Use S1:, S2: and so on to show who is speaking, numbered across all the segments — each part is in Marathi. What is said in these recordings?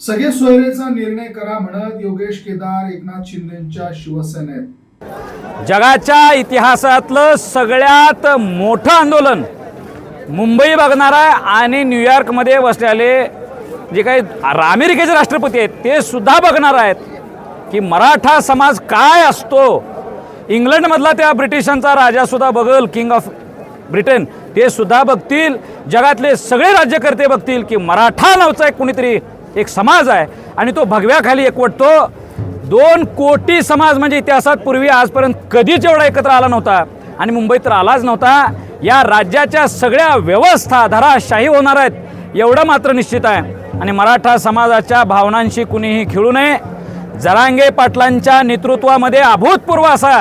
S1: सगळे सोयरेचा निर्णय करा म्हणत योगेश केदार एकनाथ शिंदेच्या शिवसेनेत.
S2: जगाच्या इतिहासातलं सगळ्यात मोठं आंदोलन मुंबई बघणार आहे आणि न्यूयॉर्कमध्ये बसलेले जे काही अमेरिकेचे राष्ट्रपती आहेत ते सुद्धा बघणार आहेत की मराठा समाज काय असतो. इंग्लंडमधला त्या ब्रिटिशांचा राजासुद्धा बघल किंग ऑफ ब्रिटन ते सुद्धा बघतील. जगातले सगळे राज्यकर्ते बघतील की मराठा नावचा एक कुणीतरी एक समाज आहे आणि तो भगव्याखाली एकवटतो. दोन कोटी समाज म्हणजे इतिहासात पूर्वी आजपर्यंत कधीच एवढा एकत्र आला नव्हता आणि मुंबईत तर आलाच नव्हता. या राज्याच्या सगळ्या व्यवस्था धराशाही होणार आहेत एवढं मात्र निश्चित आहे. आणि मराठा समाजाच्या भावनांशी कुणीही खेळू नये. जरांगे पाटलांच्या नेतृत्वामध्ये अभूतपूर्व असा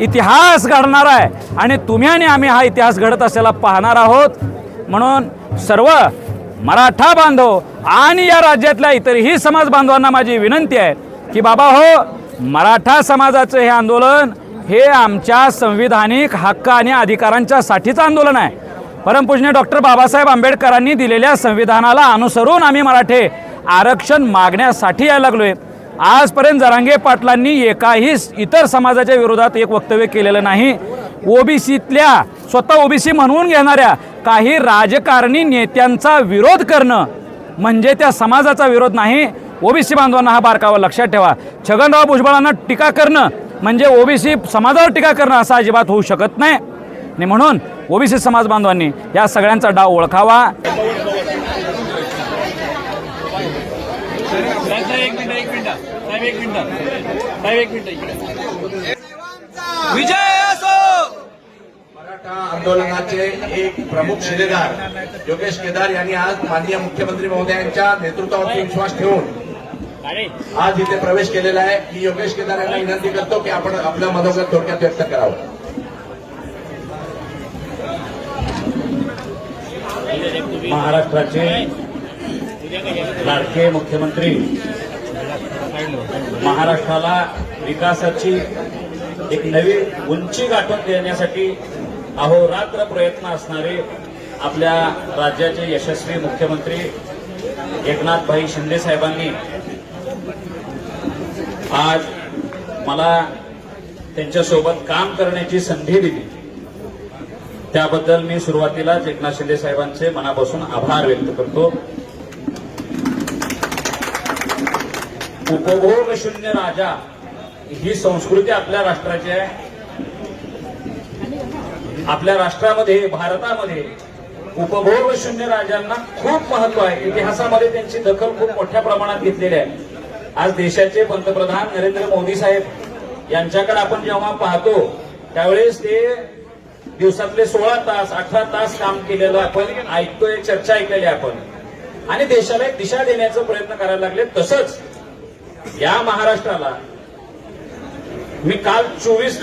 S2: इतिहास घडणार आहे. आणि तुम्ही आणि आम्ही हा इतिहास घडत असायला पाहणार आहोत. म्हणून सर्व मराठा बांधव आणि या राज्यातल्या इतरही समाज बांधवांना माझी विनंती आहे की बाबा हो मराठा समाजाचं हे आंदोलन हे आमच्या संविधानिक हक्क आणि अधिकारांच्या साठीचं आंदोलन आहे. परमपूजनीय डॉक्टर बाबासाहेब आंबेडकरांनी दिलेल्या संविधानाला अनुसरून आम्ही मराठे आरक्षण मागण्यासाठी यायला लागलोय. आजपर्यंत जरांगे पाटलांनी एकाही इतर समाजाच्या विरोधात एक वक्तव्य केलेलं नाही. ओबीसीतल्या स्वतः ओबीसी म्हणून घेणाऱ्या काही राजकारणी नेत्यांचा विरोध करणं म्हणजे त्या समाजाचा विरोध नाही. ओबीसी बांधवांना हा बारकावा लक्षात ठेवा. छगनराव भुजबळांना टीका करणं म्हणजे ओबीसी समाजावर टीका करणं असं अजिबात होऊ शकत नाही. आणि म्हणून ओबीसी समाज बांधवांनी या सगळ्यांचा डाव ओळखावा.
S3: साहेब एक मिनिट एक मिनिट साहेब एक मिनिट साहेब एक मिनिट इकडे विजय असो
S4: मराठा आंदोलनाचे एक प्रमुख शिलेदार योगेश केदार यांनी आज माननीय मुख्यमंत्री महोदयांच्या नेतृत्वावरती विश्वास ठेवून आज इथे प्रवेश केलेला आहे. मी योगेश केदार यांना विनंती करतो की आपण आपलं मनोगत थोडक्यात व्यक्त करावं.
S5: महाराष्ट्राचे लाडके मुख्यमंत्री महाराष्ट्राला विकासाची एक नवी उंची गाठून देण्यासाठी अहोरात्र प्रयत्न असणारे आपल्या राज्याचे यशस्वी मुख्यमंत्री एकनाथभाई शिंदे साहेबांनी आज मला त्यांच्यासोबत काम करण्याची संधी दिली. त्याबद्दल मी सुरुवातीलाच एकनाथ शिंदे साहेबांचे मनापासून आभार व्यक्त करतो. उपभोग शून्य राजा ही संस्कृती आपल्या राष्ट्राची आहे. आपल्या राष्ट्रामध्ये भारतामध्ये उपभोग शून्य राजांना खूप महत्त्व आहे. इतिहासामध्ये त्यांची दखल खूप मोठ्या प्रमाणात घेतलेली आहे. आज देशाचे पंतप्रधान नरेंद्र मोदी साहेब यांच्याकडे आपण जेव्हा पाहतो त्यावेळेस ते दिवसातले सोळा तास अठरा तास काम केलेलं आपण ऐकतोय चर्चा ऐकलेली आपण. आणि देशाला एक दिशा देण्याचा प्रयत्न करायला लागले. तसंच या महाराष्ट्राला मी काल चोवीस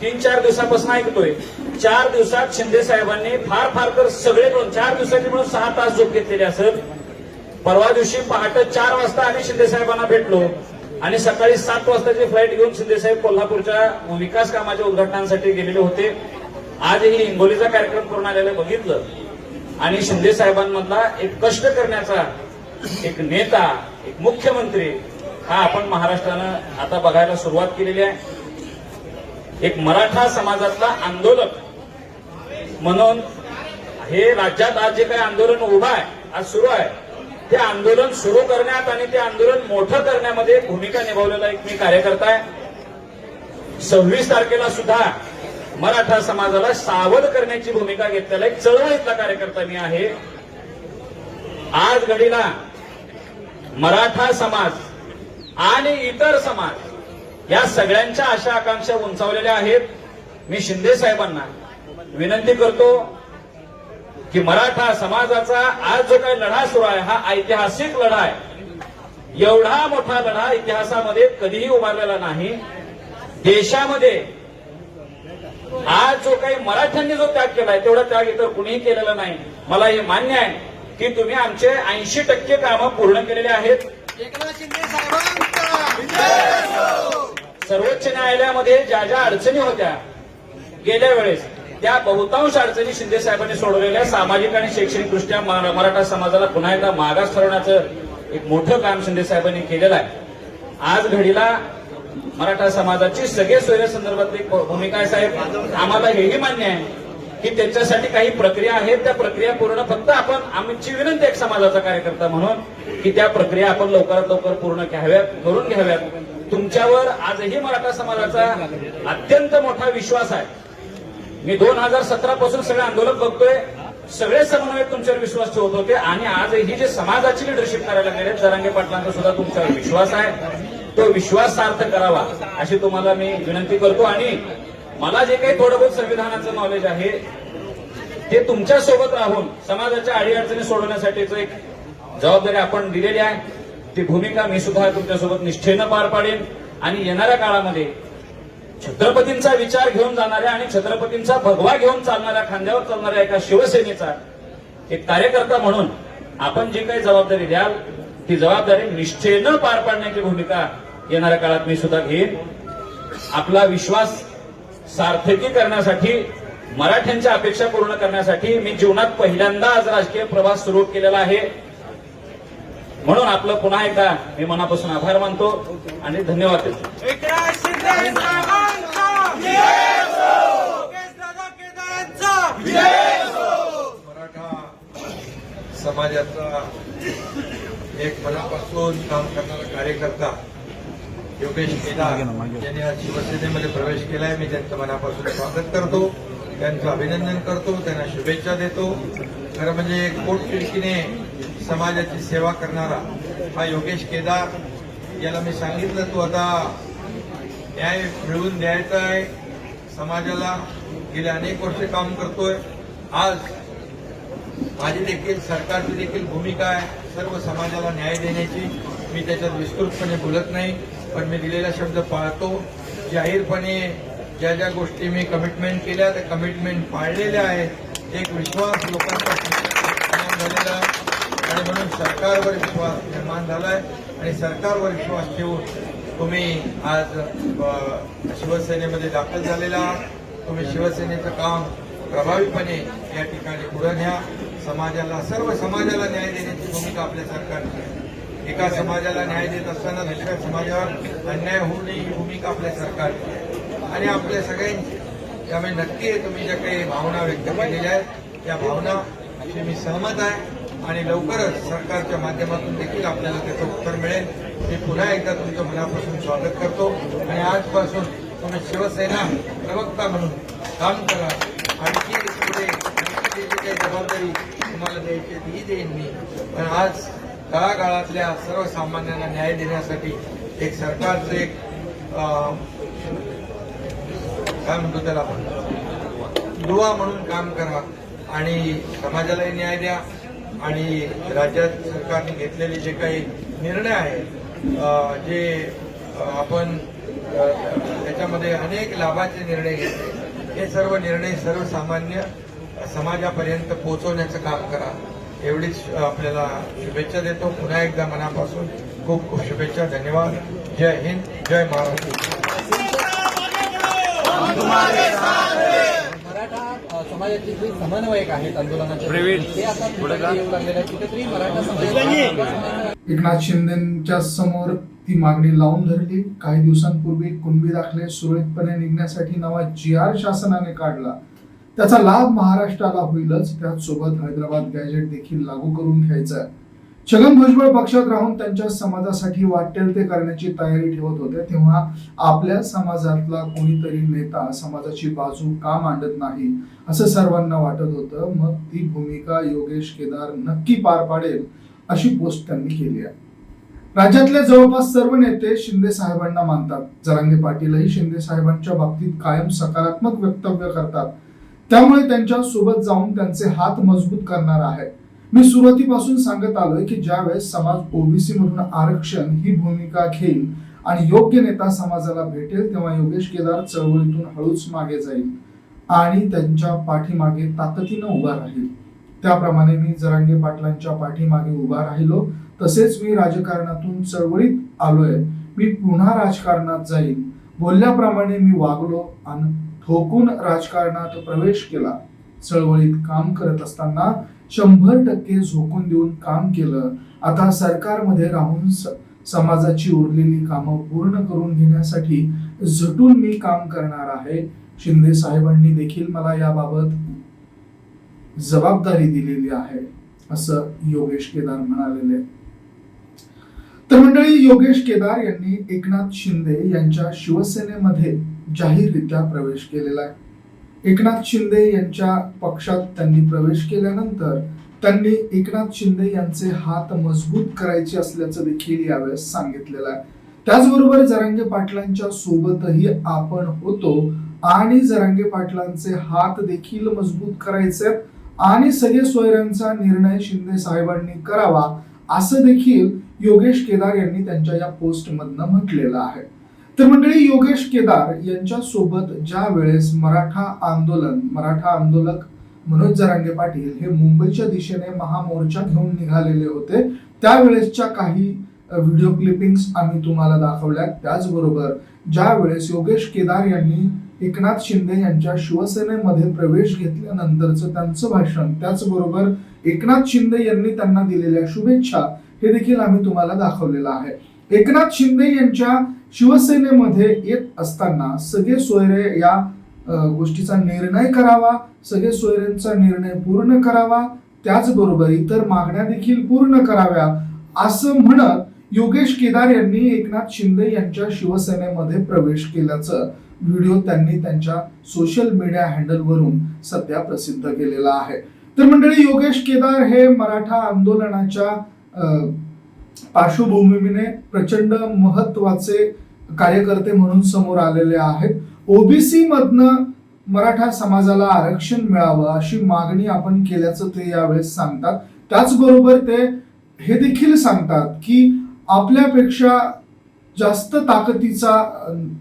S5: तीन चार दिवसापासून ऐकतोय चार दिवसात शिंदे साहेबांनी फार फार तर सगळे दोन चार दिवसाची म्हणून सहा तास झोप घेतलेली असत परवा दिवशी पहाटे चार वाजता आम्ही शिंदे साहेबांना भेटलो आणि सकाळी सात वाजताची फ्लाईट घेऊन शिंदे साहेब कोल्हापूरच्या विकास कामाच्या उद्घाटनासाठी गेलेले होते. आजही हिंगोलीचा कार्यक्रम करून आलेलं बघितलं. आणि शिंदे साहेबांमधला एक कष्ट करण्याचा एक नेता एक मुख्यमंत्री हा आपण महाराष्ट्रानं आता बघायला सुरुवात केलेली आहे. एक मराठा समाजातला आंदोलक म्हणून हे राज्यात आज जे काही आंदोलन उभं आहे आज सुरू आहे ते आंदोलन सुरू करण्यात आणि ते आंदोलन मोठं करण्यामध्ये भूमिका निभावलेला एक मी कार्यकर्ता आहे. सव्वीस तारखेला सुद्धा मराठा समाजाला सावध करण्याची भूमिका घेतलेला एक चळवळीतला कार्यकर्ता मी आहे. आज घडीला मराठा समाज आणि इतर समाज या सगळ्यांच्या आशा आकांक्षा उंचावलेल्या आहेत. मी शिंदे साहेबांना विनंती करतो की मराठा समाजाचा आज जो काही लढा सुरू आहे हा ऐतिहासिक लढा आहे. एवढा मोठा लढा इतिहासामध्ये कधीही उभारलेला नाही. देशामध्ये आज जो काही मराठ्यांनी जो त्याग केलाय तेवढा त्याग इतर कुणीही केलेला नाही. मला हे मान्य आहे की तुम्ही आमचे ऐंशी टक्के कामं पूर्ण केलेले आहेत. सर्वोच्च न्यायालयामध्ये ज्या ज्या अडचणी होत्या गेल्या वेळेस त्या बहुतांश अडचणी शिंदे साहेबांनी सोडवलेल्या सामाजिक आणि शैक्षणिक दृष्ट्या मराठा समाजाला पुन्हा एकदा मागास ठरवण्याचं एक मोठं काम शिंदे साहेबांनी केलेलं आहे. आज घडीला मराठा समाजाची सगळे सोयऱ्या संदर्भातली भूमिका आहे साहेब. आम्हाला हेही मान्य आहे की त्यांच्यासाठी काही प्रक्रिया आहेत. त्या प्रक्रिया पूर्ण फक्त आपण आमची विनंती एक समाजाचा कार्यकर्ता म्हणून की त्या प्रक्रिया आपण लवकरात लवकर पूर्ण घ्याव्यात करून घ्याव्यात. तुमच्यावर आजही मराठा समाजाचा अत्यंत मोठा विश्वास आहे. मी दोन हजार सतरा पासून सगळे आंदोलन बघतोय. सगळे समन्वयक तुमच्यावर विश्वास ठेवत होते आणि आज ही जे समाजाची लिडरशिप करायला लागलेले आहेत, जरांगे पाटलांचा सुद्धा तुमच्यावर विश्वास आहे. तो विश्वास सार्थ करावा अशी तुम्हाला मी विनंती करतो. आणि मला जे काही थोडं बहुत संविधानाचं नॉलेज आहे ते तुमच्यासोबत राहून समाजाच्या अडीअडचणी सोडवण्यासाठीच एक जबाबदारी आपण दिलेली आहे. ती भूमिका मी सुद्धा तुमच्यासोबत निष्ठेनं पार पाडेन. आणि येणाऱ्या काळामध्ये छत्रपतींचा विचार घेऊन जाणाऱ्या आणि छत्रपतींचा भगवा घेऊन चालणाऱ्या खांद्यावर चालणाऱ्या एका शिवसेनेचा एक कार्यकर्ता म्हणून आपण जी काही जबाबदारी द्याल ती जबाबदारी निश्चयनं पार पाडण्याची भूमिका येणाऱ्या काळात मी सुद्धा घेईन. आपला विश्वास सार्थकी करण्यासाठी मराठ्यांच्या अपेक्षा पूर्ण करण्यासाठी मी जीवनात पहिल्यांदा आज राजकीय प्रवास सुरू केलेला आहे. म्हणून आपलं पुन्हा एकदा मी मनापासून आभार मानतो आणि धन्यवाद देतो.
S6: मराठा समाजाचा एक मनापासून काम करणारा कार्यकर्ता योगेश केदार यांनी आज शिवसेनेमध्ये प्रवेश केला आहे मी त्यांचं मनापासून स्वागत करतो. त्यांचं अभिनंदन करतो. त्यांना शुभेच्छा देतो. खरं म्हणजे पोटतिडकीने समाजाची सेवा करणारा हा योगेश केदार याला मी सांगितलं तू आता न्याय मिळवून द्यायचा आहे. समाजाला गेले अनेक वर्ष काम करतोय. आज माझी देखील सरकारची देखील भूमिका आहे. सर्व समाजाला न्याय देण्याची. मी त्याच्यात विस्तृतपणे बोलत नाही पण मी दिलेला शब्द पाळतो. जाहीरपणे ज्या ज्या गोष्टी मी कमिटमेंट केल्या त्या कमिटमेंट पाळलेल्या आहेत. एक विश्वास लोकांचा झालेला आहे. आणि म्हणून सरकारवर विश्वास निर्माण झाला आहे आणि सरकारवर विश्वास ठेवून तुम्ही आज शिवसेनेमध्ये दाखल झालेला आहात. तुम्ही शिवसेनेचं काम प्रभावीपणे या ठिकाणी पुढे न्या. समाजाला सर्व समाजाला न्याय देण्याची भूमिका आपल्या सरकारची आहे. एका समाजाला न्याय देत असताना दुसऱ्या समाजावर अन्याय होऊ नये ही भूमिका आपल्या सरकारची आहे. आणि आपल्या सगळ्यांची. त्यामुळे नक्की तुम्ही ज्या काही भावना व्यक्त केलेल्या आहेत त्या भावना शी मी सहमत आहे. आणि लवकरच सरकारच्या माध्यमातून देखील आपल्याला त्याचं उत्तर मिळेल. मी पुन्हा एकदा तुमचं मनापासून स्वागत करतो. आणि आजपासून तुम्ही शिवसेना प्रवक्ता म्हणून काम करा. आणखी पुढे जी काही जबाबदारी तुम्हाला द्यायची ती देईन मी. पण आज तळागाळातल्या सर्वसामान्यांना न्याय देण्यासाठी एक सरकारचं एक काय म्हणतो त्याला आपण दुवा म्हणून काम करा आणि समाजालाही न्याय द्या. आणि राज्यात सरकारने घेतलेले जे काही निर्णय आहेत जे आपण त्याच्यामध्ये अनेक लाभाचे निर्णय घेतले. हे सर्व निर्णय सर्वसामान्य समाजापर्यंत पोहोचवण्याचं काम करा. एवढीच आपल्याला शुभेच्छा देतो. पुन्हा एकदा मनापासून खूप खूप शुभेच्छा. धन्यवाद. जय हिंद. जय महाराष्ट्र.
S7: समाजाचे जे समन्वयक आहेत आंदोलनाचे ते आता येऊ लागलेले आहेत. कुठेतरी मराठा
S1: एकनाथ शिंदेच्या समोर ती मागणी लावून धरली. काही दिवसांपूर्वी कुणबी दाखले सुरळीतपणे निघण्यासाठी नवा जी आर शासनाने काढला. त्याचा लाभ महाराष्ट्राला होईलच. त्याचसोबत हैदराबाद गॅजेट देखील लागू करून घ्यायचा आहे छगन भुजबळ पक्षात राहून त्यांच्या समाजासाठी वाटेल ते करण्याची तयारी ठेवत होते. तेव्हा आपल्या समाजातला कोणीतरी नेता समाजाची बाजू का मांडत नाही असं सर्वांना वाटत होतं. मग ती भूमिका योगेश केदार नक्की पार पाडेल. अशी पोस्ट त्यांनी केली आहे. राज्यातले जवळपास सर्व नेते शिंदे साहेबांना मानतात. जरांगे पाटीलही शिंदे साहेबांच्या बाबतीत कायम सकारात्मक वक्तव्य करतात. त्यामुळे त्यांच्यासोबत जाऊन त्यांचे हात मजबूत करणार आहे. मी सुरुवातीपासून सांगत आलोय की ज्यावेळेस समाज ओबीसी मधून आरक्षण ही भूमिका घेईल आणि योग्य नेता समाजाला भेटेल तेव्हा योगेश केदार चळवळीतून हळूच मागे जाईल आणि त्यांच्या पाठीमागे ताकदीनं उभा राहील. त्याप्रमाणे मी जरांगे पाटलांच्या पाठीमागे उभा राहिलो. तसेच मी राजकारणातून चळवळीत आलोय. मी पुन्हा राजकारणात जाईल बोलल्याप्रमाणे मी वागलो आणि ठोकून राजकारणात प्रवेश केला. चळवळीत काम करत असताना शंभर टक्के झोकून देऊन काम केलं. आता सरकारमध्ये राहून स- समाजाची उरलेली कामं पूर्ण करून घेण्यासाठी झटून मी काम करणार आहे. शिंदे साहेबांनी देखील मला याबाबत जबाबदारी दिलेली आहे असं योगेश केदार म्हणालेले. तर मंडळी योगेश केदार यांनी एकनाथ शिंदे यांच्या शिवसेनेमध्ये जाहीररित्या प्रवेश केलेला आहे. एकनाथ शिंदे यांच्या पक्षात त्यांनी प्रवेश केल्यानंतर त्यांनी एकनाथ शिंदे यांचे हात मजबूत करायचे असल्याचं देखील यावेळेस सांगितलेलं आहे. त्याचबरोबर जरांगे पाटलांच्या सोबतही आपण होतो आणि जरांगे पाटलांचे हात देखील मजबूत करायचे आणि सगळे सोयऱ्यांचा निर्णय शिंदे साहेबांनी करावा असं देखील योगेश केदार यांनी त्यांच्या या पोस्ट मधनं म्हटलेलं आहे. तर मंडळी योगेश केदार यांच्या सोबत ज्या वेळेस मराठा आंदोलन मराठा आंदोलक मनोज जरांगे पाटील हे मुंबईच्या दिशेने महामोर्चा घेऊन निघालेले होते त्यावेळेसच्या काही व्हिडिओ क्लिपिंग्स आम्ही तुम्हाला दाखवल्यात. त्याचबरोबर ज्या वेळेस योगेश केदार यांनी एकनाथ शिंदे यांच्या शिवसेनेमध्ये प्रवेश घेतल्यानंतरचं त्यांचं भाषण त्याचबरोबर एकनाथ शिंदे यांनी त्यांना दिलेल्या शुभेच्छा हे देखील आम्ही तुम्हाला दाखवलेलं आहे. एकनाथ शिंदे यांच्या शिवसेनेमध्ये येत असताना सगळे सोयरे या गोष्टीचा निर्णय करावा सगळे सोयऱ्यांचा निर्णय पूर्ण करावा त्याचबरोबर इतर मागण्या देखील पूर्ण कराव्या असं म्हणत योगेश केदार यांनी एकनाथ शिंदे यांच्या शिवसेनेमध्ये प्रवेश केल्याचं व्हिडिओ त्यांनी त्यांच्या सोशल मीडिया हँडलवरून सध्या प्रसिद्ध केलेला आहे. तर मंडळी योगेश केदार हे मराठा आंदोलनाच्या पार्श्वभूमीने प्रचंड महत्त्वाचे कार्यकर्ते म्हणून समोर आलेले आहेत. ओबीसी मधनं मराठा समाजाला आरक्षण मिळावं अशी मागणी आपण केल्याचं ते यावेळेस सांगतात. त्याचबरोबर ते हे देखील सांगतात की आपल्यापेक्षा जास्त ताकदीचा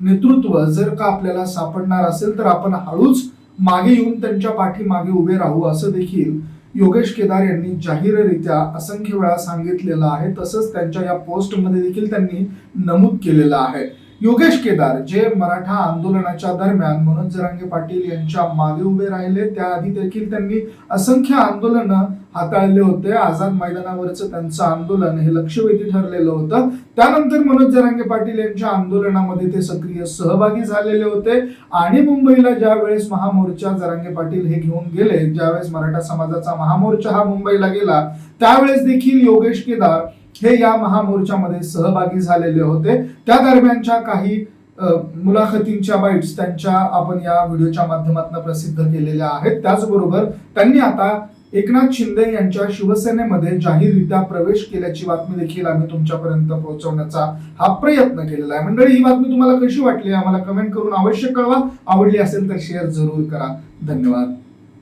S1: नेतृत्व जर का आपल्याला सापडणार असेल तर आपण हळूच मागे येऊन त्यांच्या पाठीमागे उभे राहू असं देखील योगेश केदार यांनी जाहीररित्या असंख्य वेळा सांगितलेलं आहे. तसंच त्यांच्या या पोस्टमध्ये देखील त्यांनी नमूद केलेलं आहे. योगेश केदार जे मराठा आंदोलनाच्या दरम्यान मनोज जरांगे पाटील यांच्या मागे उभे राहिले त्याआधी देखील त्यांनी असंख्य आंदोलनं हाताळले होते. आझाद मैदानावरचं त्यांचं आंदोलन हे लक्षवेधी ठरलेलं होतं. त्यानंतर मनोज जरांगे पाटील यांच्या आंदोलनामध्ये ते सक्रिय सहभागी झालेले होते. आणि मुंबईला ज्या वेळेस महामोर्चा जरांगे पाटील हे घेऊन गेले ज्यावेळेस मराठा समाजाचा महामोर्चा हा मुंबईला गेला त्यावेळेस देखील योगेश केदार हे या महामोर्चामध्ये सहभागी झालेले होते. त्या दरम्यानच्या काही मुलाखतींच्या बाईट्स त्यांच्या आपण या व्हिडिओच्या माध्यमातून प्रसिद्ध केलेल्या आहेत. त्याचबरोबर त्यांनी आता एकनाथ शिंदे यांच्या शिवसेनेमध्ये जाहीररित्या प्रवेश केल्याची बातमी देखील आम्ही तुमच्यापर्यंत पोहोचवण्याचा हा प्रयत्न केलेला आहे. मंडळी ही बातमी तुम्हाला कशी वाटली? आम्हाला कमेंट करून अवश्य कळवा. आवडली असेल तर शेअर जरूर करा. धन्यवाद.